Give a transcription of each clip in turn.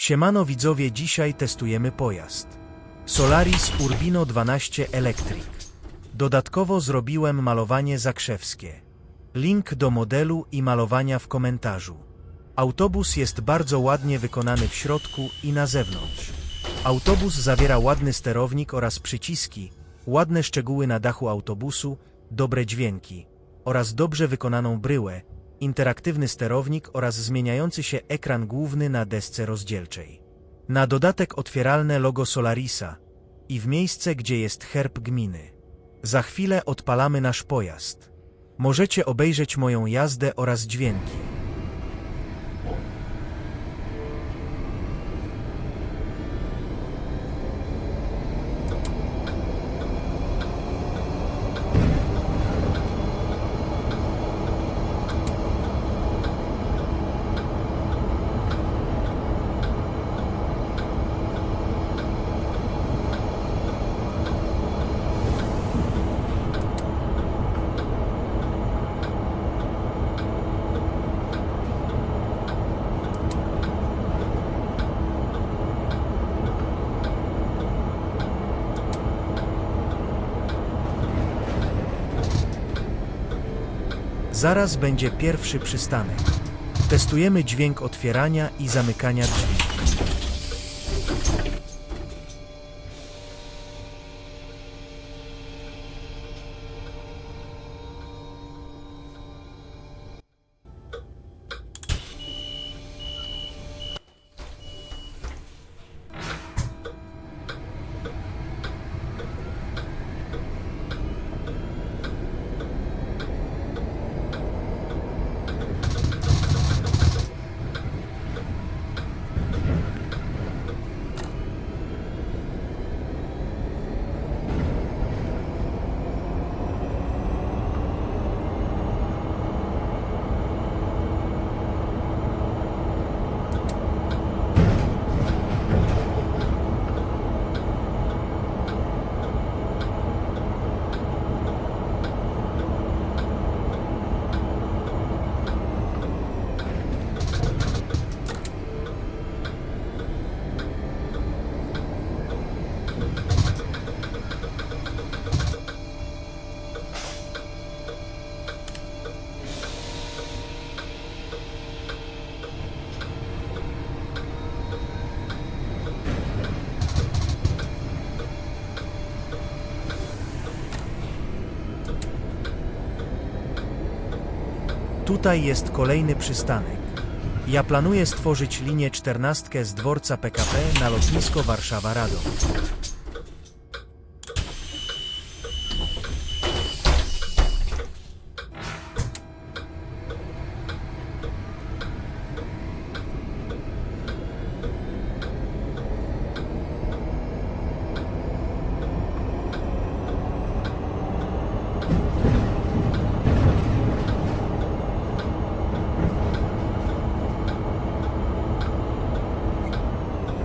Siemano widzowie, dzisiaj testujemy pojazd. Solaris Urbino 12 Electric. Dodatkowo zrobiłem malowanie zakrzewskie. Link do modelu i malowania w komentarzu. Autobus jest bardzo ładnie wykonany w środku i na zewnątrz. Autobus zawiera ładny sterownik oraz przyciski, ładne szczegóły na dachu autobusu, dobre dźwięki oraz dobrze wykonaną bryłę, interaktywny sterownik oraz zmieniający się ekran główny na desce rozdzielczej. Na dodatek otwieralne logo Solarisa i w miejsce, gdzie jest herb gminy. Za chwilę odpalamy nasz pojazd. Możecie obejrzeć moją jazdę oraz dźwięki. Zaraz będzie pierwszy przystanek. Testujemy dźwięk otwierania i zamykania drzwi. Tutaj jest kolejny przystanek. Ja planuję stworzyć linię 14 z dworca PKP na lotnisko Warszawa-Radom.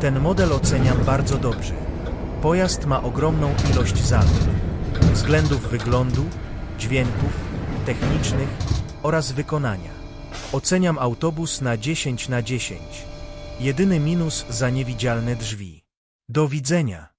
Ten model oceniam bardzo dobrze. Pojazd ma ogromną ilość zalet. Względów wyglądu, dźwięków, technicznych oraz wykonania. Oceniam autobus na 10 na 10. Jedyny minus za niewidzialne drzwi. Do widzenia.